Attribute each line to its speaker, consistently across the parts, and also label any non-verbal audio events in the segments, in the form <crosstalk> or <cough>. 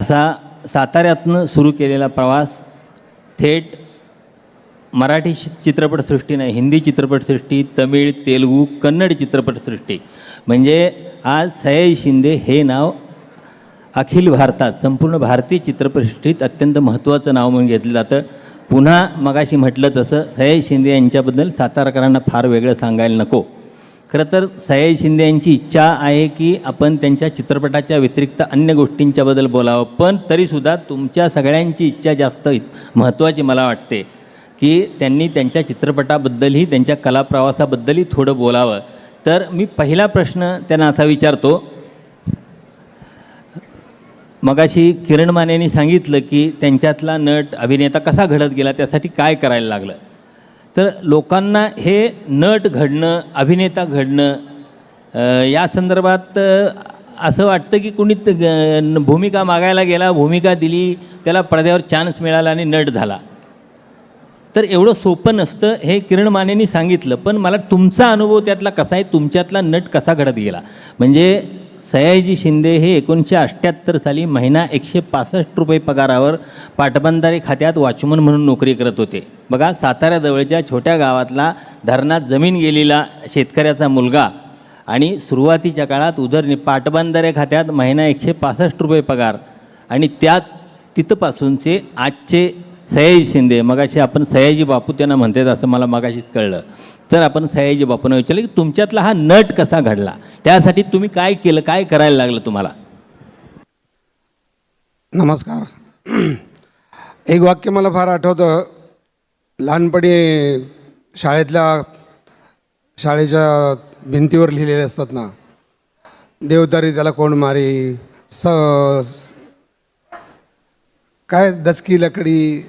Speaker 1: असा साताऱ्यातनं सुरू केलेला प्रवास थेट मराठी चित्रपटसृष्टी नाही हिंदी चित्रपटसृष्टी तमिळ तेलुगू कन्नड चित्रपटसृष्टी म्हणजे आज सयाजी शिंदे हे नाव अखिल भारतात संपूर्ण भारतीय चित्रपटसृष्टीत अत्यंत महत्त्वाचं नाव म्हणून घेतलं जातं. पुन्हा मगाशी म्हटलं तसं सयाजी शिंदे यांच्याबद्दल सातारकरांना फार वेगळं सांगायला नको. खरं तर सयाजी शिंदे यांची इच्छा आहे की आपण त्यांच्या चित्रपटाच्या व्यतिरिक्त अन्य गोष्टींच्याबद्दल बोलावं पण तरीसुद्धा तुमच्या सगळ्यांची इच्छा जास्त महत्त्वाची मला वाटते की त्यांनी त्यांच्या चित्रपटाबद्दलही त्यांच्या कलाप्रवासाबद्दलही थोडं बोलावं. तर मी पहिला प्रश्न त्यांना असा विचारतो मगाशी किरण मानेनी सांगितलं की त्यांच्यातला नट अभिनेता कसा घडत गेला त्यासाठी काय करायला लागलं? तर लोकांना हे नट घडणं अभिनेता घडणं या संदर्भात असं वाटतं की कुणी भूमिका मागायला गेला भूमिका दिली त्याला पडद्यावर चान्स मिळाला आणि नट झाला. तर एवढं सोपं नसतं हे किरण मानेनी सांगितलं पण मला तुमचा अनुभव त्यातला कसा आहे तुमच्यातला नट कसा घडत गेला? म्हणजे सयाजी शिंदे हे एकोणीसशे अठ्ठ्याहत्तर साली महिना एकशे पासष्ट रुपये पगारावर पाटबंधारे खात्यात वॉचमन म्हणून नोकरी करत होते. बघा साताऱ्याजवळच्या छोट्या गावातला धरणात जमीन गेलेला शेतकऱ्याचा मुलगा आणि सुरुवातीच्या काळात उदरनि पाटबंधारे खात्यात महिना एकशे पासष्ट रुपये पगार आणि त्यात तिथपासूनचे आजचे सयाजी शिंदे मगाशी आपण सयाजी बापू त्यांना म्हणतात असं मला मगाशीच कळलं. तर आपण सयाजी बापूंना विचारलं की तुमच्यातला हा नट कसा घडला? त्यासाठी तुम्ही काय केलं काय करायला लागलं तुम्हाला?
Speaker 2: नमस्कार. <clears throat> एक वाक्य मला फार आठवतं. लहानपणी शाळेतल्या शाळेच्या भिंतीवर लिहिलेले असतात ना देवतारी त्याला कोण मारी? स काय दचकी लकडी?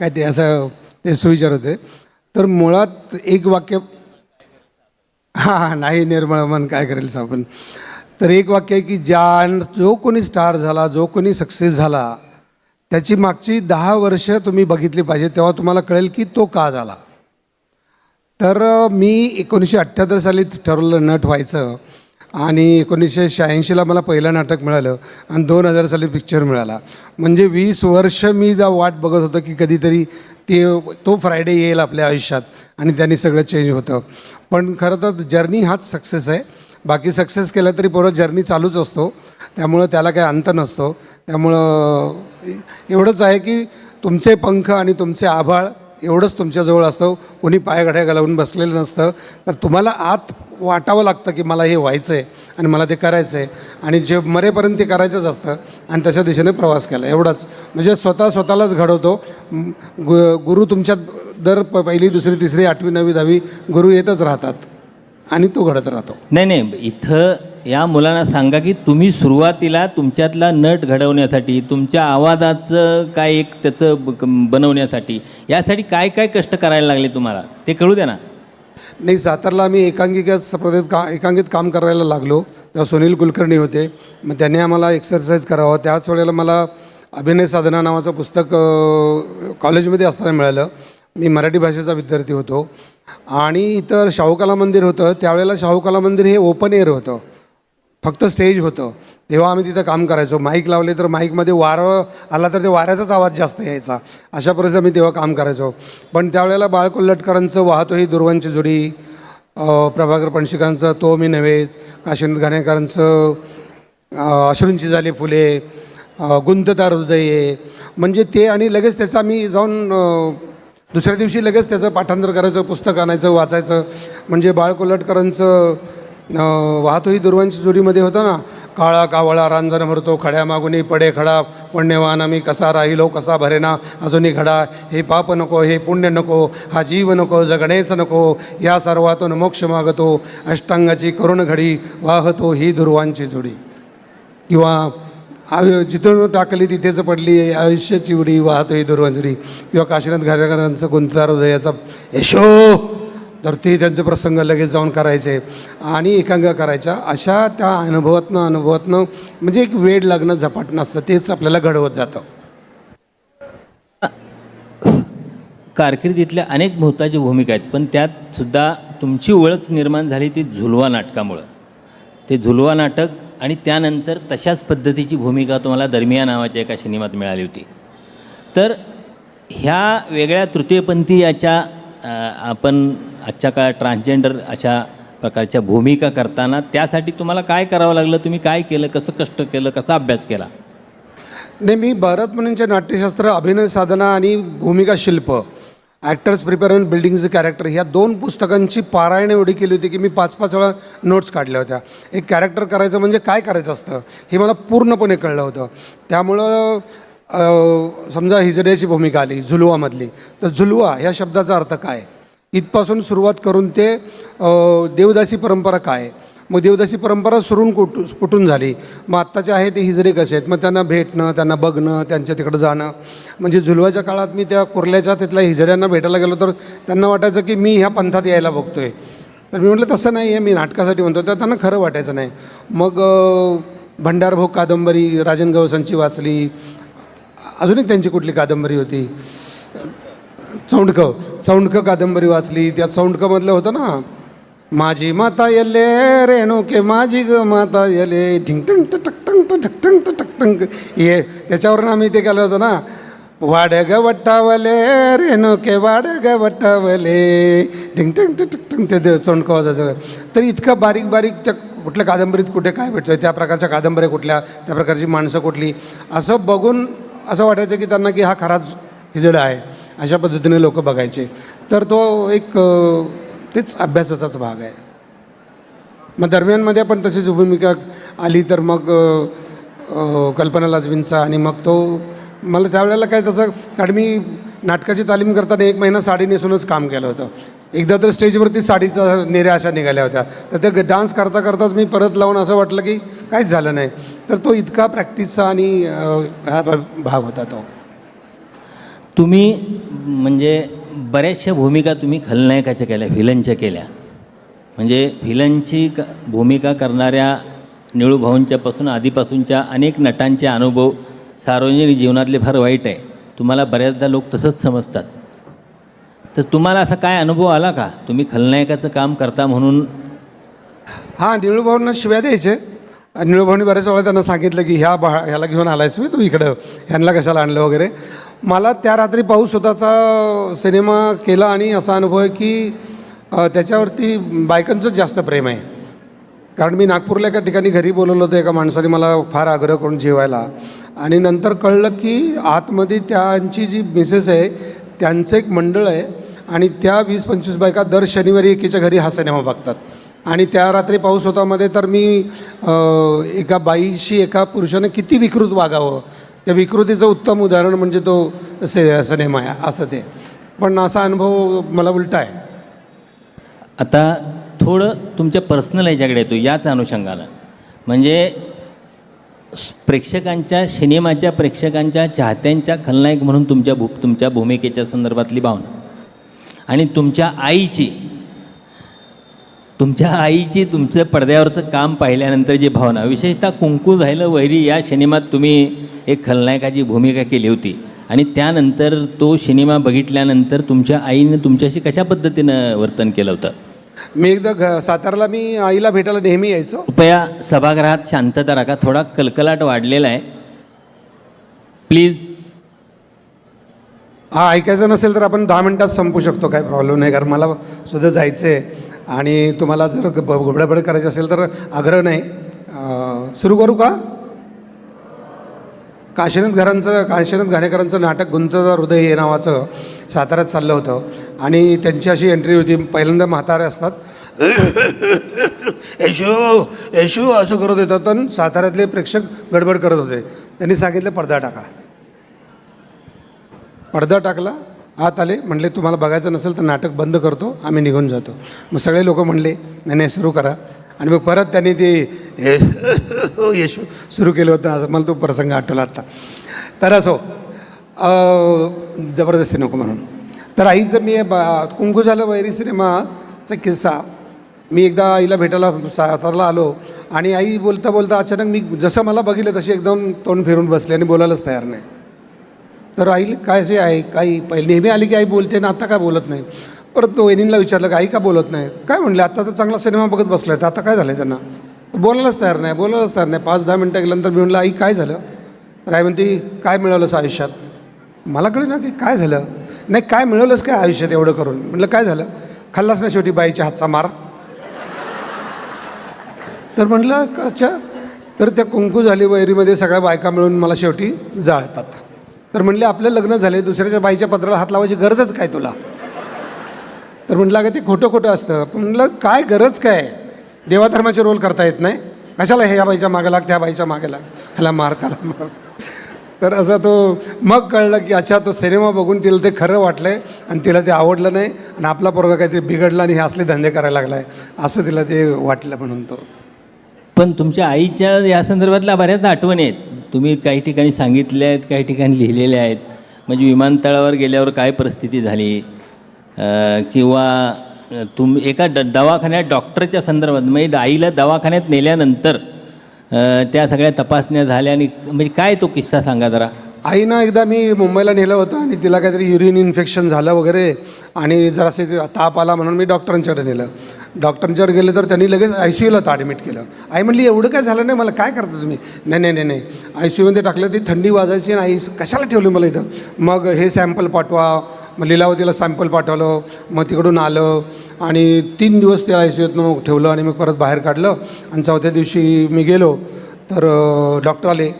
Speaker 2: काय ते असं ते सुविचार होते. तर मुळात एक वाक्य हां नाही निर्मळ मन काय करेल आपण तर एक वाक्य आहे की ज्या जो कोणी स्टार झाला जो कोणी सक्सेस झाला त्याची मागची दहा वर्ष तुम्ही बघितली पाहिजे तेव्हा तुम्हाला कळेल की तो का झाला. तर मी एकोणीसशे अठ्ठ्याहत्तर साली ठरवलं नट व्हायचं. आणि एकोणीसशे शहाऐंशीला मला पहिलं नाटक मिळालं आणि दोन हजार साली पिक्चर मिळाला. म्हणजे वीस वर्ष मी जा वाट बघत होतो की कधीतरी ते तो फ्रायडे येईल आपल्या आयुष्यात आणि त्यांनी सगळं चेंज होतं. पण खरं तर जर्नी हाच सक्सेस आहे. बाकी सक्सेस केला तरी परत जर्नी चालूच असतो. त्यामुळं त्याला काही अंत नसतो. त्यामुळं एवढंच आहे की तुमचे पंख आणि तुमचे आभाळ एवढंच तुमच्याजवळ असतं. कोणी पायघड्या घालवून बसलेलं नसतं. तर तुम्हाला आत वाटावं लागतं की मला हे व्हायचं आहे आणि मला ते करायचं आहे आणि जे मरेपर्यंत ते करायचंच असतं आणि तशा दिशेने प्रवास केला. एवढाच. म्हणजे स्वतः स्वतःलाच घडवतो. गु गुरु तुमच्यात दर प पहिली दुसरी तिसरी आठवी नववी दहावी गुरु येतच राहतात. आणि तो घडत राहतो.
Speaker 1: नाही नाही. इथं या मुलांना सांगा की तुम्ही सुरुवातीला तुमच्यातला नट घडवण्यासाठी तुमच्या आवाजाचं काय एक त्याचं ब- बनवण्यासाठी यासाठी काय काय कष्ट करायला लागले तुम्हाला? ते कळू द्या ना.
Speaker 2: नाही सातारला आम्ही एकांकिका स्पर्धेत का एकांकित काम करायला लागलो. तेव्हा सुनील कुलकर्णी होते. मग त्यांनी आम्हाला एक्सरसाइज करावं. त्याच वेळेला मला अभिनय साधना नावाचं पुस्तक कॉलेजमध्ये असताना मिळालं. मी मराठी भाषेचा विद्यार्थी होतो. आणि इतर शाहू कला मंदिर होतं. त्यावेळेला शाहू कला मंदिर हे ओपन एअर होतं. फक्त स्टेज होतं. तेव्हा आम्ही तिथं काम करायचो. माईक लावले तर माईकमध्ये वारं आला तर ते वाऱ्याचाच आवाज जास्त यायचा. अशा परिस्थितीत आम्ही तेव्हा काम करायचो. पण त्यावेळेला बाळकोल्लटकरांचं वाहतो ही दुर्वांची जोडी प्रभाकर पणशिकांचं तो मी नव्हेच. काशीनाथ घाणेकरांचं अश्रूंची झाली फुले गुंतता हृदये. म्हणजे ते आणि लगेच त्याचा आम्ही जाऊन दुसऱ्या दिवशी लगेच त्याचं पाठांतर करायचं पुस्तक आणायचं वाचायचं. म्हणजे बाळकोल्हटकरांचं वाहतोही दुर्वांची जोडीमध्ये होतं ना? काळा कावळा रांजण भरतो खड्या मागुनी पडे खडा पुण्यवान आम्ही कसा राहिलो कसा भरेना? अजूनही खडा हे पाप नको हे पुण्य नको हा जीव नको जगणेच नको या सर्वातून मोक्ष मागतो अष्टांगाची करुण घडी वाहतो ही दुर्वांची जोडी. किंवा आयु जिथून टाकली तिथेच पडली आयुष्याची उडी वाहतो ही दुर्वांजली किंवा काशीनाथ घारेकरांचं गुंतदार हृदयाचा यशो! तर ते त्यांचे प्रसंग लगेच जाऊन करायचे आणि एकांग करायच्या. अशा त्या अनुभवातनं अनुभवातनं म्हणजे एक वेळ लागणं झपाटणं असतं तेच आपल्याला घडवत जातं.
Speaker 1: कारकिर्दीतल्या अनेक महत्त्वाच्या भूमिका आहेत पण त्यात सुद्धा तुमची ओळख निर्माण झाली ती झुलवा नाटकामुळं. ते झुलवा नाटक आणि त्यानंतर तशाच पद्धतीची भूमिका तुम्हाला दरमिया नावाच्या एका सिनेमात मिळाली होती. तर ह्या वेगळ्या तृतीयपंथी याच्या आपण आजच्या काळात ट्रान्सजेंडर अशा प्रकारच्या भूमिका करताना त्यासाठी तुम्हाला काय करावं लागलं? तुम्ही काय केलं? कसं कष्ट केलं? कसा अभ्यास केला?
Speaker 2: नाही मी भरत मुनींचे नाट्यशास्त्र अभिनय साधना आणि भूमिका शिल्प ॲक्टर्स प्रिपेअरमेंट बिल्डिंगचं कॅरेक्टर ह्या दोन पुस्तकांची पारायण एवढी केली होती की मी पाच पाच वेळा नोट्स काढल्या होत्या. एक कॅरेक्टर करायचं म्हणजे काय करायचं असतं? हे मला पूर्णपणे कळलं होतं. त्यामुळं समजा हिजड्याची भूमिका आली झुलवामधली तर झुलवा ह्या शब्दाचा अर्थ काय? इथपासून सुरुवात करून ते देवदासी परंपरा काय मग देवदासी परंपरा सुरून कुठ कुठून झाली? मग आत्ताचे आहे ते हिजरे कसे आहेत? मग त्यांना भेटणं त्यांना बघणं त्यांच्या तिकडं जाणं. म्हणजे झुलवाच्या काळात मी त्या कुर्ल्याच्या तिथल्या हिजड्यांना भेटायला गेलो तर त्यांना वाटायचं की मी ह्या पंथात यायला बघतो आहे तर मी म्हटलं तसं नाही आहे मी नाटकासाठी म्हणतो तर त्यांना खरं वाटायचं नाही. मग भंडारभोग कादंबरी राजन गवसांची वाचली. अजून एक त्यांची कुठली कादंबरी होती? चौंडकं चौंडकं कादंबरी वाचली त्या चौंडकमधलं होतं ना माझी माता येले रेणुके माझी ग माता यले ढिंग टंग टक टंग टक टंग टक टंग ये त्याच्यावरून आम्ही ते केलं होतं ना वाड ग वट्टावले रेणुके वाड ग वट्टावले ढिंग टंग टक टंग ते देव चौंडक वाजायचं तर इतकं बारीक बारीक त्या कुठल्या कादंबरीत कुठे काय भेटतं त्या प्रकारच्या कादंबऱ्या कुठल्या त्या प्रकारची माणसं कुठली असं बघून असं वाटायचं की त्यांना की हा खराच हिजडा आहे अशा पद्धतीने लोक बघायचे. तर तो एक तेच अभ्यासाचाच भाग आहे. मग दरम्यानमध्ये पण तशीच भूमिका आली तर मग कल्पना लाजमींचा आणि मग तो मला त्यावेळेला काय तसं कारण मी नाटकाची तालीम करताना एक महिना साडी नेसूनच काम केलं होतं. एकदा तर स्टेजवरती साडीचा नेऱ्या अशा निघाल्या होत्या. तर ते डान्स करता करताच मी परत लावून असं वाटलं की काहीच झालं नाही. तर तो इतका प्रॅक्टिसचा आणि हा भाग होता तो.
Speaker 1: तुम्ही म्हणजे बऱ्याचशा भूमिका तुम्ही खलनायकाच्या केल्या व्हिलनच्या केल्या. म्हणजे व्हिलनची क भूमिका करणाऱ्या निळूभाऊंच्यापासून आधीपासूनच्या अनेक नटांचे अनुभव सार्वजनिक जीवनातले फार वाईट आहे. तुम्हाला बऱ्याचदा लोक तसंच समजतात. तर तुम्हाला असा काय अनुभव आला का? तुम्ही खलनायकाचं काम करता म्हणून?
Speaker 2: हां निळूभाऊंना शिव्या द्यायचे. निळूभाऊंनी बऱ्याच वेळा त्यांना सांगितलं की ह्या बा ह्याला घेऊन आलायस मी तू इकडं ह्यांना कशाला आणलं वगैरे. मला त्या रात्री पाऊस स्वतःचा सिनेमा केला आणि असा अनुभव आहे की त्याच्यावरती बायकांचंच जास्त प्रेम आहे. कारण मी नागपूरला एका ठिकाणी घरी बोलवलं होतं एका माणसाने मला फार आग्रह करून जेवायला. आणि नंतर कळलं की आतमध्ये त्यांची जी मिसेस आहे त्यांचं एक मंडळ आहे आणि त्या वीस पंचवीस बायका दर शनिवारी एकीच्या घरी हा सिनेमा बघतात. आणि त्या रात्री पाऊस होतामध्ये तर मी एका बाईशी एका पुरुषानं किती विकृत वागावं त्या विकृतीचं उत्तम उदाहरण म्हणजे तो से सिनेमा आहे असं ते. पण असा अनुभव मला उलटा आहे.
Speaker 1: आता थोडं तुमच्या पर्सनल याच्याकडे येतो याच अनुषंगानं. म्हणजे प्रेक्षकांच्या सिनेमाच्या प्रेक्षकांच्या चाहत्यांच्या खलनायक म्हणून तुमच्या भू तुमच्या भूमिकेच्या संदर्भातली भावना. आणि तुमच्या आईची तुमच्या आईची तुमचं पडद्यावरचं काम पाहिल्यानंतर जी भावना विशेषतः कुंकू झालं वैरी या सिनेमात तुम्ही एक खलनायकाची भूमिका केली होती. आणि त्यानंतर तो सिनेमा बघितल्यानंतर तुमच्या आईनं तुमच्याशी कशा पद्धतीनं वर्तन केलं होतं?
Speaker 2: मी एकदा घ सातारला मी आईला भेटायला नेहमी यायचो.
Speaker 1: कृपया सभागृहात शांतता राखा. थोडा कलकलाट वाढलेला आहे. प्लीज.
Speaker 2: हा ऐकायचं नसेल तर आपण दहा मिनटात संपू शकतो. काय प्रॉब्लेम नाही कारण मला सुद्धा जायचं आहे आणि तुम्हाला जर ग- ब- गडबड करायची असेल तर आग्रह नाही. सुरू करू का? काशीनाथ घरांचं काशीनाथ घाणेकरांचं नाटक गुंतदा हृदय हे नावाचं साताऱ्यात चाललं होतं. आणि त्यांची अशी एंट्री होती पहिल्यांदा म्हातारे असतात. <coughs> येशू येशू असं करत येतात तर साताऱ्यातले प्रेक्षक गडबड करत होते. त्यांनी सांगितलं पडदा टाका. पडदा टाकला आत आले म्हणले तुम्हाला बघायचं नसेल तर नाटक बंद करतो आम्ही निघून जातो. मग सगळे लोक म्हणले नाही नाही सुरू करा. आणि मग परत त्यांनी ते येशू हो, सुरू केलं होतं. असं मला तो प्रसंग आठवला आत्ता. तर असो जबरदस्ती नको म्हणून. तर आईचं मी बा- कुंकू झालं वैरी सिनेमाचा किस्सा. मी एकदा आईला भेटायला सातारला आलो आणि आई बोलता बोलता अचानक मी जसं मला बघितलं तशी एकदम तोंड फिरून बसले आणि बोलायलाच तयार नाही. तर आई काय असे आहे काही पहिले नेहमी आली की आई बोलते ना आता काय बोलत नाही? परत वहिनींना विचारलं की आई का बोलत नाही? काय म्हणले आता तर चांगला सिनेमा बघत बसलाय तर आता काय झालं त्यांना? बोलायलाच तयार नाही बोलायलाच तयार नाही. पाच दहा मिनटं गेल्यानंतर मी म्हणलं आई काय झालं? राय म्हणती म्हणते काय मिळवलंस आयुष्यात? मला कळलं ना की काय झालं? नाही काय मिळवलंस काय आयुष्यात एवढं करून? म्हटलं काय झालं? खाल्लास ना शेवटी बाईच्या हातचा मार. तर म्हटलं "का- अच्छा. तर त्या कुंकू झाली वैरीमध्ये सगळ्या बायका मिळून मला शेवटी जाळतात. तर म्हणले आपलं लग्न झाले दुसऱ्याच्या बाईच्या पत्राला हात लावायची गरजच काय तुला? तर म्हटलं अगं ते खोटं खोटं असतं. पण म्हटलं काय गरज काय देवाधर्माचे रोल करता येत नाही. कशाला हे या बाईच्या मागे लाग त्या बाईच्या मागे लाग ह्याला मार त्याला मार. तर असं तो मग कळलं की अच्छा तो सिनेमा बघून तिला ते खरं वाटलं आहे आणि तिला ते आवडलं नाही आणि आपला पोरगा काहीतरी बिघडला आणि हे असले धंदे करायला लागला आहे असं तिला ते वाटलं म्हणून तो.
Speaker 1: पण तुमच्या आईच्या या संदर्भातल्या बऱ्याच आठवणी आहेत. तुम्ही काही ठिकाणी सांगितल्या आहेत काही ठिकाणी लिहिलेल्या आहेत. म्हणजे विमानतळावर गेल्यावर काय परिस्थिती झाली? किंवा तुम एका ड दवाखान्यात डॉक्टरच्या संदर्भात म्हणजे आईला दवाखान्यात नेल्यानंतर त्या सगळ्या तपासण्या झाल्या आणि म्हणजे काय तो किस्सा सांगा जरा?
Speaker 2: आईनं एकदा मी मुंबईला नेलं होतं आणि तिला काहीतरी युरिन इन्फेक्शन झालं वगैरे आणि जरासे ताप आला म्हणून मी डॉक्टरांच्याकडे नेलं. डॉक्टरांच्याकडे गेले तर त्यांनी लगेच आय सी यूला ॲडमिट केलं. आई म्हणली एवढं काय झालं नाही? मला काय करता तुम्ही? नाही नाही नाही नाही. आय सी यूमध्ये टाकलं ती थंडी वाजायची आणि आई कशाला ठेवली मला इथं? मग हे सॅम्पल पाठवा. मग लिलावतीला सॅम्पल पाठवलं. मग तिकडून आलं आणि तीन दिवस त्या आय सी यूतनं मग ठेवलं आणि मग परत बाहेर काढलं. आणि चौथ्या दिवशी मी गेलो. तर डॉक्टर आले.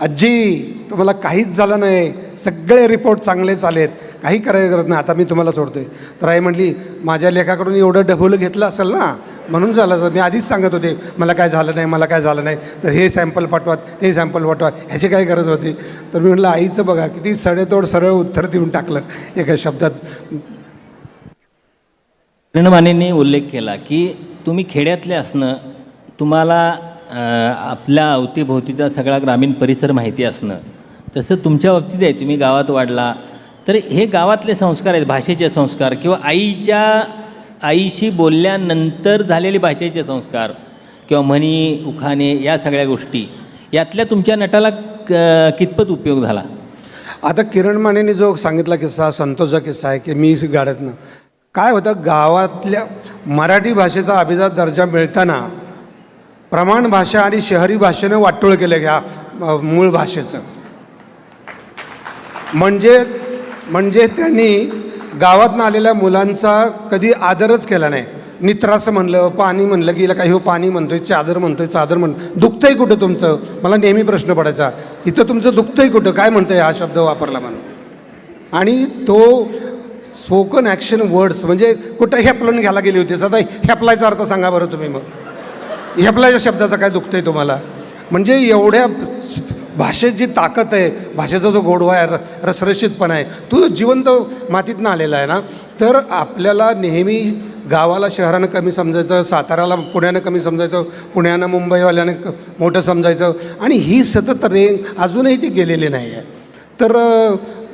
Speaker 2: आजी तुम्हाला काहीच झालं नाही. सगळे रिपोर्ट चांगलेच आलेत. काही करायला गरज नाही. आता मी तुम्हाला सोडतोय. तर आई म्हटली माझ्या लेखाकडून एवढं डबोलं घेतलं असेल ना म्हणून झालं तर मी आधीच सांगत होते मला काय झालं नाही मला काय झालं नाही. तर हे सॅम्पल पाठवा ते सॅम्पल पाठवा ह्याची काय गरज होती? तर मी म्हटलं आईचं बघा किती सडेतोड सरळ उत्तर देऊन टाकलं एका शब्दात.
Speaker 1: किरणमानेंनी उल्लेख केला की तुम्ही खेड्यातले असणं तुम्हाला आपल्या अवतीभोवतीचा सगळा ग्रामीण परिसर माहिती असणं तसं तुमच्या बाबतीत आहे तुम्ही गावात वाढला तर हे गावातले संस्कार आहेत भाषेचे संस्कार किंवा आईच्या आईशी बोलल्यानंतर झालेले भाषेचे संस्कार किंवा म्हणी उखाणे या सगळ्या गोष्टी यातल्या तुमच्या नटाला क- कितपत उपयोग झाला?
Speaker 2: आता किरण मानेने जो सांगितला किस्सा संतोषचा किस्सा आहे की मी गाड्यातनं काय होतं गावातल्या मराठी भाषेचा अभिजात दर्जा मिळताना प्रमाण भाषा आणि शहरी भाषेनं वाटोळ केलं या मूळ भाषेचं. म्हणजे म्हणजे त्यांनी गावातनं आलेल्या मुलांचा कधी आदरच केला नाही. नित्रासं म्हणलं पाणी म्हणलं की इला काही हो पाणी म्हणतोय चादर म्हणतोय चादर म्हण दुखतंय कुठं तुमचं? मला नेहमी प्रश्न पडायचा. इथं तुमचं दुखतंय कुठं? काय म्हणतंय हा शब्द वापरला म्हणून? आणि तो स्पोकन ॲक्शन वर्ड्स म्हणजे कुठं हेपलून घ्यायला गेली होती आता हेपलायचा अर्थ सांगा बरं तुम्ही मग. हेपलायच्या शब्दाचं काय दुखतंय तुम्हाला? म्हणजे एवढ्या भाषेत जी ताकद आहे भाषेचा जो गोडवा आहे र- रसरशीतपणा आहे तो जिवंत मातीतनं आलेला आहे ना तर आपल्याला नेहमी गावाला शहरानं कमी समजायचं साताऱ्याला पुण्यानं कमी समजायचं पुण्यानं मुंबईवाल्यानं क- मोठं समजायचं आणि ही सतत रेंग अजूनही ती गेलेली नाही आहे. तर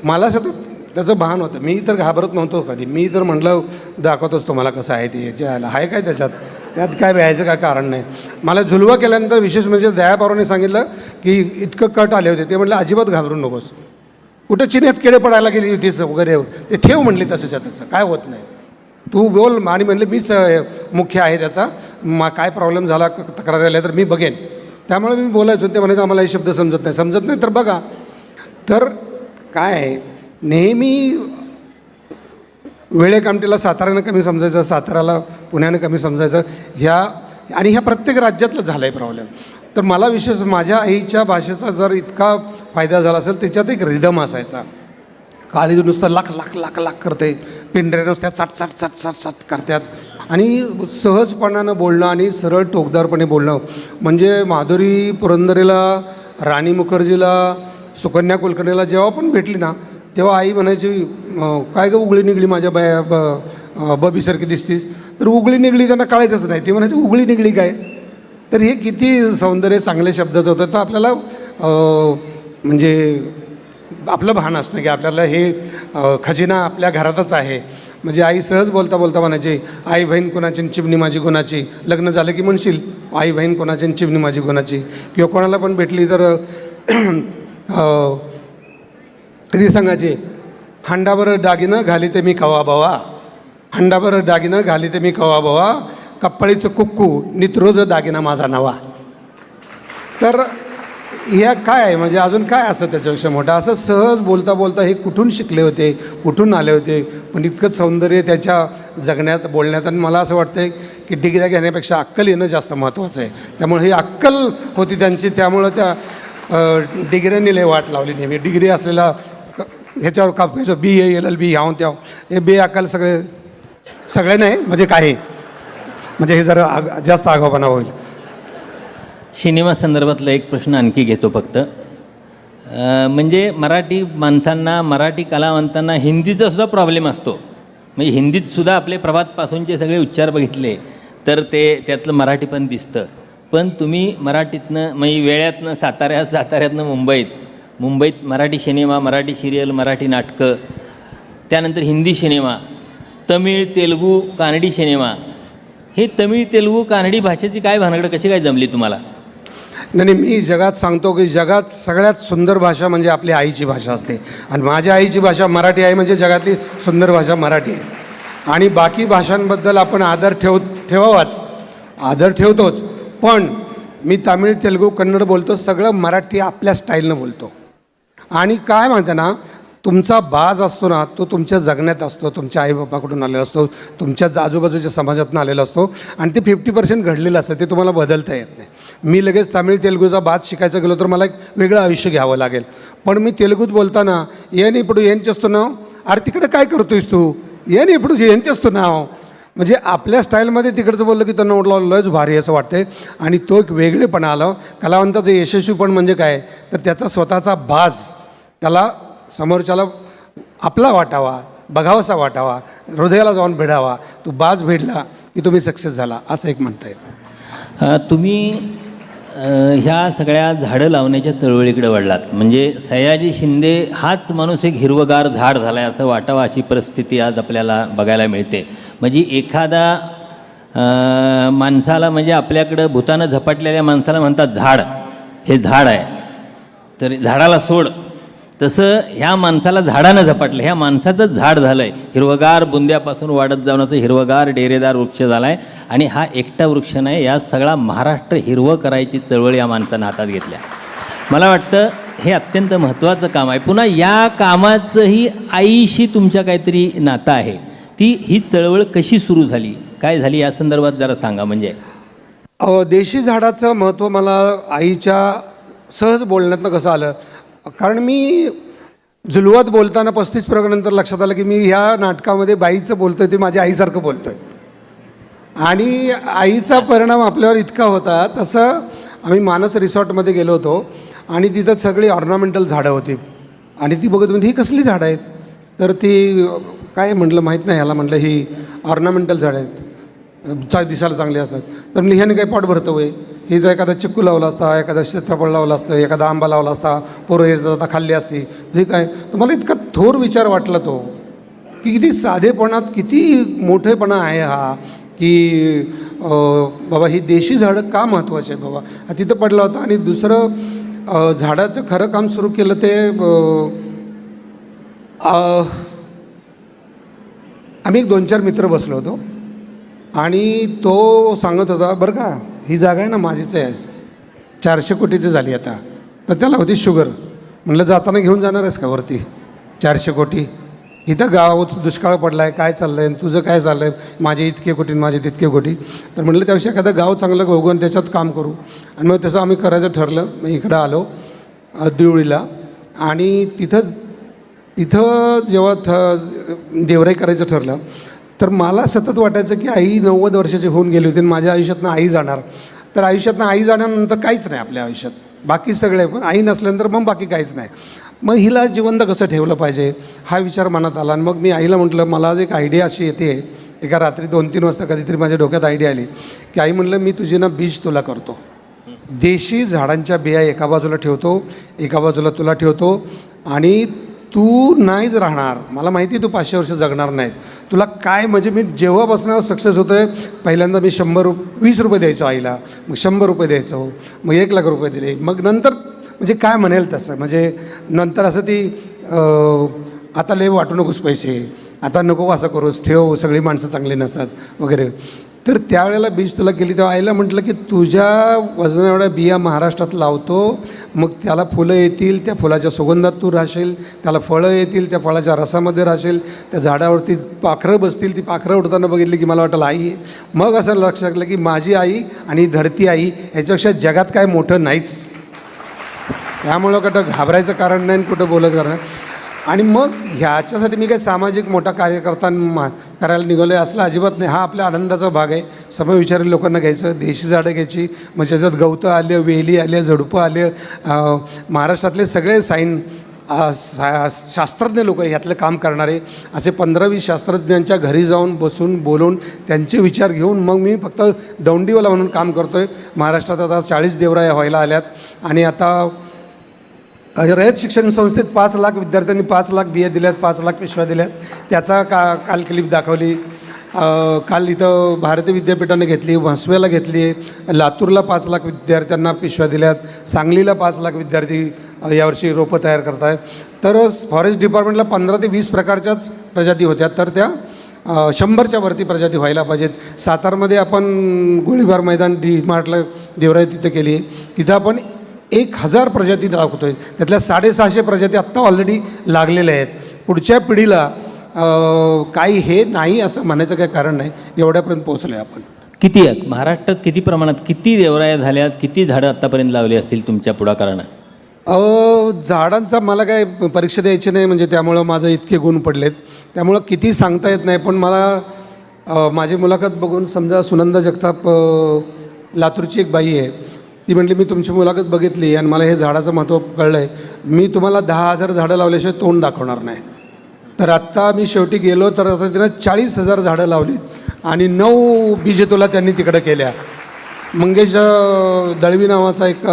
Speaker 2: मला सतत त्याचं भान होतं. मी तर घाबरत नव्हतो कधी. मी तर म्हटलं दाखवतोच तुम्हाला कसं आहे ते जे आलं आहे काय त्याच्यात? त्यात काय व्हायचं काय कारण नाही. मला झुलवा केल्यानंतर विशेष म्हणजे दयापारोने सांगितलं की इतकं कट आले होते. ते म्हटलं अजिबात घाबरू नकोस. कुठं चिन्यात किडे पडायला गेली होतीच वगैरे ते ठेव म्हणली तसंच्या तसं. काय होत नाही. तू बोल आणि म्हणले मीच मुख्य आहे त्याचा. मा काय प्रॉब्लेम झाला क- तक्रार आल्या तर मी बघेन. त्यामुळे मी बोलायचो ते म्हणायचं आम्हाला हे शब्द समजत नाही. समजत नाही तर बघा. तर काय आहे नेहमी वेळेकामटीला साताऱ्यानं कमी समजायचं साताऱ्याला पुण्यानं कमी समजायचं ह्या आणि ह्या प्रत्येक राज्यातलं झालं आहे प्रॉब्लेम तर मला विशेष माझ्या आईच्या भाषेचा जर इतका फायदा झाला असेल त्याच्यात एक रिदम असायचा. काळी नुसतं लाख लाख लाख लाख करते. पिंढऱ्या नुसत्या चट चट चट चट चट करतात. आणि सहजपणानं बोलणं आणि सरळ टोकदारपणे बोलणं. म्हणजे माधुरी पुरंदरेला राणी मुखर्जीला सुकन्या कुलकर्णीला जेव्हा पण भेटली ना तेव्हा आई म्हणायची काय गं उघडी निघली माझ्या बाया ब बबीसारखी दिसतीस? तर उघडी निघली त्यांना कळायचंच नाही. ती म्हणायची उघडी निघली काय? तर हे किती सौंदर्य चांगल्या शब्दाचं होतं. तर आपल्याला म्हणजे आपलं भान असणं की आपल्याला हे खजिना आपल्या घरातच आहे. म्हणजे आई सहज बोलता बोलता म्हणायची आई बहीण कोणाची आणि चिमणी माझी कोणाची? लग्न झालं की म्हणशील आई बहीण कोणाची चिमणी माझी कोणाची? किंवा कोणाला पण भेटली तर <clears throat> कधी सांगायचे? हंडाभर दागिनं घाली ते मी कवा बवा. हंडाभर दागिनं घाली ते मी कवा बवा. कप्पळीचं कुक्कू नित्रोज दागिना माझा नवा. तर ह्या काय आहे? म्हणजे अजून काय असतं त्याच्यापेक्षा मोठं? असं सहज बोलता बोलता हे कुठून शिकले होते? कुठून आले होते? पण इतकंच सौंदर्य त्याच्या जगण्यात बोलण्यात आणि मला असं वाटतं की डिग्र्या घेण्यापेक्षा अक्कल येणं जास्त महत्त्वाचं आहे. त्यामुळे ही अक्कल होती त्यांची. त्यामुळं त्या डिग्र्यांनी लय वाट लावली नेहमी. डिग्री असलेला ह्याच्यावर का ह्याच्यावर बी ए एल एल बी ह्याव त्या हे बे अकाल सगळे सगळे नाही म्हणजे काही. म्हणजे हे जरा आग जास्त आगाऊपणा होईल.
Speaker 1: सिनेमा संदर्भातला एक प्रश्न आणखी घेतो फक्त. म्हणजे मराठी माणसांना मराठी कलावंतांना हिंदीचा सुद्धा प्रॉब्लेम असतो. म्हणजे हिंदीत सुद्धा आपले प्रभातपासूनचे सगळे उच्चार बघितले तर ते त्यातलं मराठी पण दिसतं. पण तुम्ही मराठीतनं म्हणजे वेळ्यातनं साताऱ्यात साताऱ्यातनं मुंबईत मुंबईत मराठी सिनेमा मराठी सिरियल मराठी नाटकं त्यानंतर हिंदी सिनेमा तमिळ तेलुगू कानडी सिनेमा. हे तमिळ तेलुगू कानडी भाषेची काय भानगडं कशी काय जमली तुम्हाला?
Speaker 2: नाही मी जगात सांगतो की जगात सगळ्यात सुंदर भाषा म्हणजे आपली आईची भाषा असते. आणि माझ्या आईची भाषा मराठी आहे म्हणजे जगातली सुंदर भाषा मराठी आहे. आणि बाकी भाषांबद्दल आपण आदर ठेव ठेवावाच. आदर ठेवतोच. पण मी तामिळ तेलुगू कन्नड बोलतो सगळं मराठी आपल्या स्टाईलनं बोलतो. आणि काय म्हणते ना तुमचा बाज असतो ना तो तुमच्या जगण्यात असतो तुमच्या आईबापाकडून आलेला असतो तुमच्या आजूबाजूच्या समाजातून आलेला असतो आणि ते फिफ्टी पर्सेंट घडलेलं असतं ते तुम्हाला बदलता येत नाही. मी लगेच तमिळ तेलुगूचा बाज शिकायचं गेलो तर मला एक वेगळं आयुष्य घ्यावं लागेल. पण मी तेलुगूत बोलताना येन इपडू यांचे असतो नाव. अरे तिकडे काय करतोयस तू? येन इपडू यांचे असतो नाव. म्हणजे आपल्या स्टाईलमध्ये तिकडचं बोललं की त्यांना म्हटलं लयच भारी असं वाटते आणि तो एक वेगळेपणा आलं. कलावंताचं यशस्वी पण म्हणजे काय? तर त्याचा स्वतःचा बाज. त्याला समोरच्याला आपला वाटावा बघावासा वाटावा हृदयाला जाऊन भिडावा तो बाज भिडला की तुम्ही सक्सेस झाला असं एक म्हणता येईल.
Speaker 1: तुम्ही ह्या सगळ्या झाडं लावण्याच्या चळवळीकडे वळलात. म्हणजे सयाजी शिंदे हाच माणूस एक हिरवगार झाड झाला आहे असं वाटावं अशी परिस्थिती आज आपल्याला बघायला मिळते. म्हणजे एखादा माणसाला म्हणजे आपल्याकडं भूतानं झपाटलेल्या माणसाला म्हणतात झाड. हे झाड आहे. तर झाडाला सोड. तसं ह्या माणसाला झाडानं झपाटलं. ह्या माणसाचंच झाड झालं आहे हिरवगार बुंद्यापासून वाढत जाऊन असं हिरवगार डेरेदार वृक्ष झाला आहे आणि हा एकटा वृक्ष नाही या सगळा महाराष्ट्र हिरवं करायची चळवळ या माणसानं हातात घेतल्या. मला वाटतं हे अत्यंत महत्त्वाचं काम आहे. पुन्हा या कामाचंही आईशी तुमच्या काहीतरी नातं आहे. ती ही चळवळ कशी सुरू झाली? काय झाली? या संदर्भात जरा सांगा म्हणजे.
Speaker 2: देशी झाडाचं महत्त्व मला आईच्या सहज बोलण्यातनं कसं आलं? कारण मी जुलवात बोलताना पस्तीस प्रकारानंतर लक्षात आलं की मी ह्या नाटकामध्ये बाईचं बोलतोय ते माझ्या आईसारखं बोलतोय. आणि आईचा परिणाम आपल्यावर इतका होता तसं आम्ही मानस रिसॉर्टमध्ये गेलो होतो आणि तिथं सगळी ऑर्नामेंटल झाडं होती. आणि ती बघत म्हणजे ही कसली झाडं आहेत? तर ती काय म्हटलं माहीत नाही ह्याला म्हटलं ही ऑर्नामेंटल झाडं आहेत. दिसायला चांगले असतात. तर म्हणलं ह्याने काही पाठ भरतो वय? ही तर एखादा चिक्कू लावला असता एखादा सीताफळ लावला असतं एखादा आंबा लावला असता पोरं येत खाल्ली असती ठीक काय? तर मला इतका थोर विचार वाटला तो की किती साधेपणात किती मोठेपणा आहे हा की बाबा ही देशी झाडं का महत्त्वाची आहेत बाबा? तिथं पडला होता आणि दुसरं झाडाचं खरं काम सुरू केलं ते आम्ही एक दोन चार मित्र बसलो होतो आणि तो सांगत होता बरं का ही जागा आहे ना माझीच आहे. चारशे कोटीची झाली आता. तर त्याला होती शुगर. म्हणलं जाताना घेऊन जाणार आहेस का वरती? चारशे कोटी. इथं गाव दुष्काळ पडला आहे काय चाललं आहे तुझं काय चाललं आहे माझे इतके कोटी आणि माझे तितके कोटी. तर म्हटलं त्याविषयी एखादं गाव चांगलं बघून आणि त्याच्यात काम करू. आणि मग तसं आम्ही करायचं ठरलं. मग इकडं आलो दिवळीला. आणि तिथंच तिथं जेव्हा थ देवराई करायचं ठरलं तर मला सतत वाटायचं की आई नव्वद वर्षाची होऊन गेली होती आणि माझ्या आयुष्यातनं आई जाणार. तर आयुष्यातनं आई जाण्यानंतर काहीच नाही आपल्या आयुष्यात. बाकी सगळे पण. आई नसल्यानंतर मग बाकी काहीच नाही. मग हिला जिवंत कसं ठेवलं पाहिजे? हा विचार मनात आला आणि मग मी आईला म्हटलं मला आज एक आयडिया अशी येते. एका रात्री दोन तीन वाजता कधीतरी माझ्या डोक्यात आयडिया आली की आई म्हटलं मी तुझी ना बीज तुला करतो. देशी झाडांच्या बिया एका बाजूला ठेवतो एका बाजूला तुला ठेवतो आणि तू नाहीच राहणार. मला माहिती आहे तू पाचशे वर्ष जगणार नाहीत. तुला काय म्हणजे मी जेव्हापासून सक्सेस होतो आहे पहिल्यांदा मी शंभर रुप वीस रुपये द्यायचो आईला. मग शंभर रुपये द्यायचो. मग एक लाख रुपये दिले. मग नंतर म्हणजे काय म्हणेल तसं? म्हणजे नंतर असं ती आता लय वाटू नकोस पैसे. आता नको असं करूस. ठेव सगळी माणसं चांगली नसतात. वगैरे. तर त्यावेळेला बीज तुला केली तेव्हा आईला म्हटलं की तुझ्या वजना एवढ्या बिया महाराष्ट्रात लावतो मग त्याला फुलं येतील त्या फुलाच्या सुगंधात तू राहशील त्याला फळं येतील त्या फळाच्या रसामध्ये राहशील त्या झाडावरती पाखरं बसतील ती पाखरं उडताना बघितली की मला वाटलं आई आहे मग असं लक्षात आलं की माझी आई आणि धरती आई याच्यापेक्षा जगात काय मोठं नाहीच. त्यामुळं कुठं घाबरायचं कारण नाही आणि कुठं बोलायचं कारण नाही. आणि मग ह्याच्यासाठी मी काही सामाजिक मोठा कार्यकर्ता मा करायला निघालो आहे असलं अजिबात नाही. हा आपल्या आनंदाचा भाग आहे. समविचारी लोकांना घ्यायचं. देशी झाडं घ्यायची. मग त्याच्यात गवतं आले वेली आले झुडपं आले महाराष्ट्रातले सगळे साईन सा शास्त्रज्ञ लोक ह्यातलं काम करणारे. असे पंधरा वीस शास्त्रज्ञांच्या घरी जाऊन बसून बोलून त्यांचे विचार घेऊन मग मी फक्त दौंडीवाला म्हणून काम करतो आहे महाराष्ट्रात आता चाळीस देवराया व्हायला आल्यात. आणि आता रयत शिक्षण संस्थेत पाच लाख विद्यार्थ्यांनी पाच लाख बिया दिल्यात पाच लाख पिशव्या दिल्यात. त्याचा का काल क्लिप दाखवली. काल इथं भारतीय विद्यापीठाने घेतली म्हसव्याला घेतली लातूरला पाच लाख विद्यार्थ्यांना पिशव्या दिल्यात सांगलीला पाच लाख विद्यार्थी यावर्षी रोपं तयार करत आहेत तर फॉरेस्ट डिपार्टमेंटला पंधरा ते वीस प्रकारच्याच प्रजाती होत्या. तर त्या शंभरच्या वरती प्रजाती व्हायला पाहिजेत. सातारमध्ये आपण गोळीबार मैदान डी मार्टला देवराई तिथं केली. तिथं आपण एक हजार प्रजाती दाखवतो आहे त्यातल्या साडेसहाशे प्रजाती आत्ता ऑलरेडी लागलेल्या आहेत. पुढच्या पिढीला काही हे नाही असं म्हणायचं काही कारण नाही. एवढ्यापर्यंत पोहोचलो आहे आपण.
Speaker 1: किती आहेत? महाराष्ट्रात किती प्रमाणात किती देवराया झाल्यात किती झाडं आत्तापर्यंत लावली असतील तुमच्या पुढाकारानं?
Speaker 2: अ, झाडांचा मला काय परीक्षा द्यायची नाही म्हणजे त्यामुळं माझं इतके गुण पडलेत. त्यामुळं किती सांगता येत नाही पण मला माझी मुलाखत बघून समजा सुनंदा जगताप लातूरची एक बाई आहे. ती म्हटली मी तुमची मुलाखत बघितली आणि मला हे झाडाचं महत्त्व कळलं आहे मी तुम्हाला दहा हजार झाडं लावल्याशिवाय तोंड दाखवणार नाही. तर आत्ता मी शेवटी गेलो तर आता तिनं चाळीस हजार झाडं लावलीत आणि नऊ बिजेतोला त्यांनी तिकडं केल्या. मंगेश दळवी नावाचा एक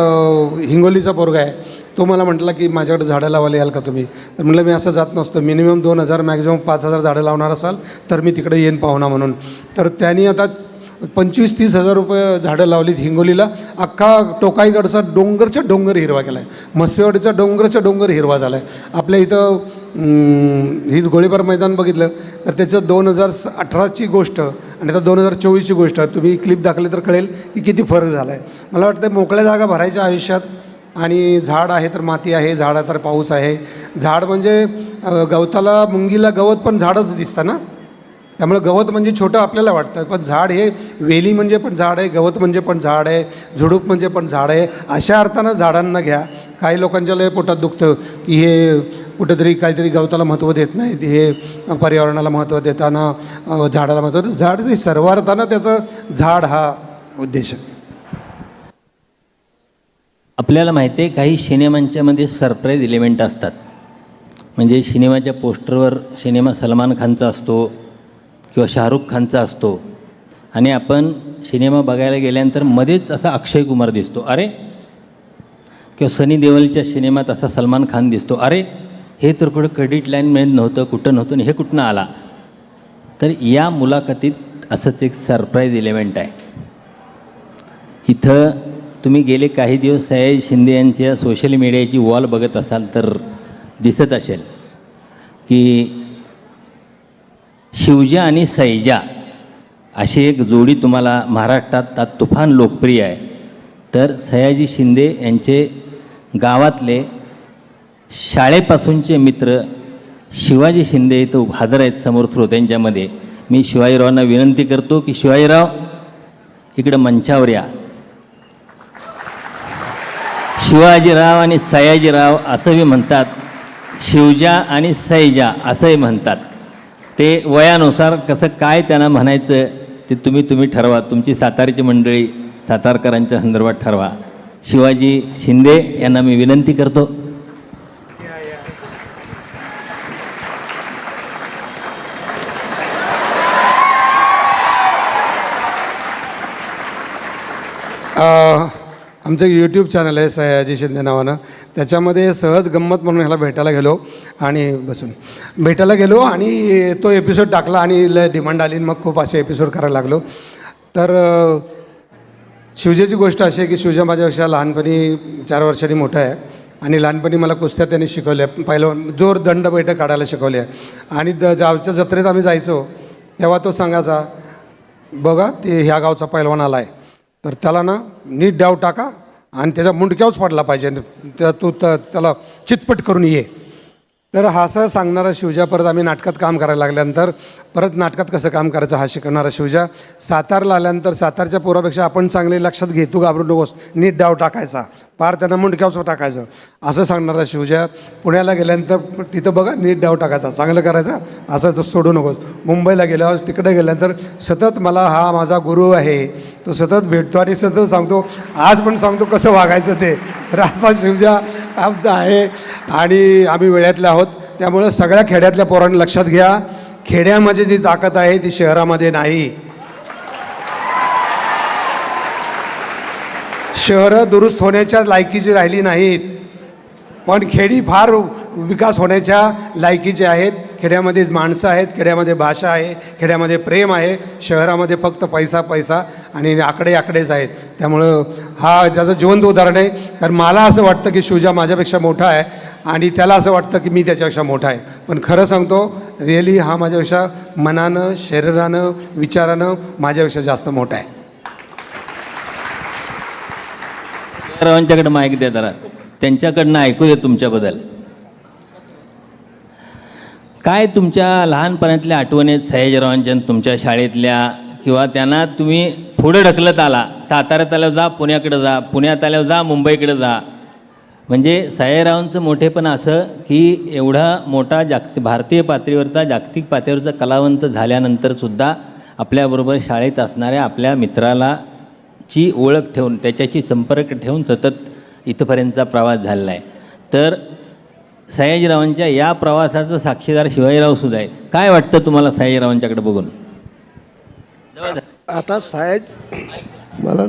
Speaker 2: हिंगोलीचा पोरगा आहे. तो मला म्हटला की माझ्याकडे झाडं लावायला याल का तुम्ही? तर म्हटलं मी असं जात नसतो. मिनिमम दोन हजार मॅक्झिमम पाच हजार झाडं लावणार असाल तर मी तिकडे येईन पाहुणा म्हणून. तर त्यांनी आता पंचवीस तीस हजार रुपये झाडं लावलीत हिंगोलीला. अख्खा टोकाईगडचा डोंगरच्या डोंगर हिरवा केला आहे मस्सेवाडीचा डोंगरचा डोंगर हिरवा झाला आहे आपल्या इथं हीच गोळीबार मैदान बघितलं तर त्याचं दोन हजार अठराची गोष्ट आणि आता दोन हजार चोवीसची गोष्ट तुम्ही क्लिप दाखले तर कळेल की किती फरक झाला आहे मला वाटतं मोकळ्या जागा भरायच्या आयुष्यात आणि झाड आहे तर माती आहे झाड आहे तर पाऊस आहे. झाड म्हणजे गवताला मुंगीला गवत पण झाडच दिसतं ना? त्यामुळे गवत म्हणजे छोटं आपल्याला वाटतं. पण झाड हे वेली म्हणजे पण झाड आहे गवत म्हणजे पण झाड आहे झुडूप म्हणजे पण झाड आहे. अशा अर्थानं झाडांना घ्या. काही लोकांच्या लय पोटात दुखतं की हे कुठेतरी काहीतरी गवताला महत्त्व देत नाहीत हे पर्यावरणाला महत्त्व देताना झाडाला महत्त्व झाड जे सर्वार्थानं त्याचं झाड हा उद्देश आहे.
Speaker 1: आपल्याला माहिती आहे काही सिनेमांच्यामध्ये सरप्राईज इलिमेंट असतात. म्हणजे सिनेमाच्या पोस्टरवर सिनेमा सलमान खानचा असतो किंवा शाहरुख खानचा असतो. आणि आपण सिनेमा बघायला गेल्यानंतर मध्येच असा अक्षय कुमार दिसतो. अरे! किंवा सनी देवलच्या सिनेमात असा सलमान खान दिसतो. अरे! हे तर कुठं क्रेडिट लाईनमध्ये नव्हतं कुठं नव्हतं आणि हे कुठनं आला? तर या मुलाखतीत असंच एक सरप्राईज इलेमेंट आहे. इथं तुम्ही गेले काही दिवस सयाजी शिंदे यांच्या सोशल मीडियाची वॉल बघत असाल तर दिसत असेल की शिवजा आणि सैजा अशी एक जोडी तुम्हाला महाराष्ट्रात ता तुफान लोकप्रिय आहे. तर सयाजी शिंदे यांचे गावातले शाळेपासूनचे मित्र शिवाजी शिंदे इथं हजर आहेत समोर श्रोत्यांच्यामध्ये मी शिवाजीरावांना विनंती करतो की शिवाजीराव इकडं मंचावर या. शिवाजीराव आणि सयाजीराव असंही म्हणतात शिवजा आणि सैजा असंही म्हणतात. ते वयानुसार कसं काय त्यांना म्हणायचं ते तुम्ही तुम्ही ठरवा. तुमची सातारची मंडळी सातारकरांच्या संदर्भात ठरवा. शिवाजी शिंदे यांना मी विनंती करतो.
Speaker 2: आ, आमचं यूट्यूब चॅनल आहे सयाजी शिंदे नावानं. त्याच्यामध्ये सहज गंमत म्हणून ह्याला भेटायला गेलो आणि बसून. भेटायला गेलो आणि तो एपिसोड टाकला आणि लय डिमांड आली मग खूप असे एपिसोड करायला लागलो. तर शिवजेची गोष्ट अशी आहे की शिवजा माझ्यापेक्षा लहानपणी चार वर्षांनी मोठा आहे आणि लहानपणी मला कुस्त्या त्यांनी शिकवल्या. पहिलं जोर दंड बैठक काढायला शिकवल्या. आणि द जावच्या जत्रेत आम्ही जायचो तेव्हा तो सांगायचा बघा ते ह्या गावचा पैलवान आला आहे तर त्याला ना नीट डाव टाका आणि त्याच्या मुंडक्यावच पडला पाहिजे. त्या तू त्याला चितपट करून ये. तर हा असं सांगणारा शिवजा परत आम्ही नाटकात काम करायला लागल्यानंतर परत नाटकात कसं काम करायचं हा शिकवणारा शिवजा. सातारला आल्यानंतर सातारच्या पोरापेक्षा आपण चांगले लक्षात घे तू घाबरू नकोस. नीट डाव टाकायचा. पार त्यांना मुंडक्यावच टाकायचं. असं सांगणारा शिवजा पुण्याला गेल्यानंतर तिथं बघा नीट डाव टाकायचा. चांगलं करायचं असं तर सोडू नकोस. मुंबईला गेल्यावर तिकडे गेल्यानंतर सतत मला हा माझा गुरु आहे. तो सतत भेटतो आणि सतत सांगतो आज पण सांगतो कसं वागायचं ते. तर असा शिवजा आमचा आहे. आणि आम्ही वेळातले आहोत. त्यामुळं सगळ्या खेड्यातल्या पोरांनी लक्षात घ्या. खेड्यामध्ये जी ताकद आहे ती शहरामध्ये नाही. शहरं दुरुस्त होण्याच्या लायकीची राहिली नाहीत. पण खेडी फार विकास होण्याच्या लायकीचे आहेत. खेड्यामध्येच माणसं आहेत खेड्यामध्ये भाषा आहे खेड्यामध्ये प्रेम आहे शहरामध्ये फक्त पैसा पैसा आणि आकडे आकडेच आहेत. त्यामुळं हा ज्याचं जिवंत उदाहरण आहे कारण मला असं वाटतं की शिवजा माझ्यापेक्षा मोठा आहे आणि त्याला असं वाटतं की मी त्याच्यापेक्षा मोठा आहे. पण खरं सांगतो रिअली हा माझ्यापेक्षा मनानं शरीरानं विचारानं माझ्यापेक्षा जास्त मोठा आहे.
Speaker 1: रावांच्याकडे माहिती द्या जरा. त्यांच्याकडनं ऐकू दे तुमच्याबद्दल. काय तुमच्या लहानपणातल्या आठवणी सयाजीरावांच्या तुमच्या शाळेतल्या किंवा त्यांना तुम्ही पुढे ढकलत आला? साताऱ्यात आल्यावर जा पुण्याकडे जा पुण्यात आल्यावर जा मुंबईकडे जा. म्हणजे सयाजीरावांचं मोठेपण असं की एवढा मोठा जागत भारतीय पातळीवरचा जागतिक पातळीवरचा कलावंत झाल्यानंतरसुद्धा आपल्याबरोबर शाळेत असणाऱ्या आपल्या मित्राला ची ओळख ठेवून त्याच्याशी संपर्क ठेवून सतत इथंपर्यंतचा प्रवास झालेला आहे. तर सयाजीरावांच्या या प्रवासाचं साक्षीदार शिवाजीराव सुद्धा आहे काय वाटतं तुम्हाला सयाजीरावांच्याकडे बघून?
Speaker 3: आता साहेब मला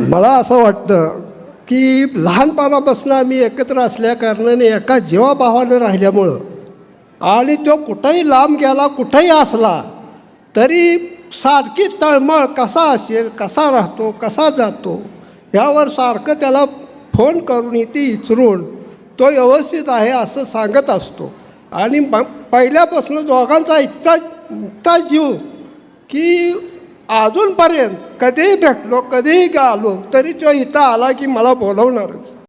Speaker 3: मला असं वाटतं की लहानपणापासून आम्ही एकत्र असल्या कारणाने एका जीवाभावानं राहिल्यामुळं आणि तो कुठंही लांब गेला कुठंही असला तरी सारखी तळमळ कसा असेल कसा राहतो कसा जातो यावर सारखं त्याला फोन करून इथे इचरून तो व्यवस्थित आहे असं सांगत असतो. आणि मग पहिल्यापासून दोघांचा इतका इतका जीव की अजूनपर्यंत कधीही भेटलो कधीही आलो तरी तो इथं आला की मला बोलवणारच.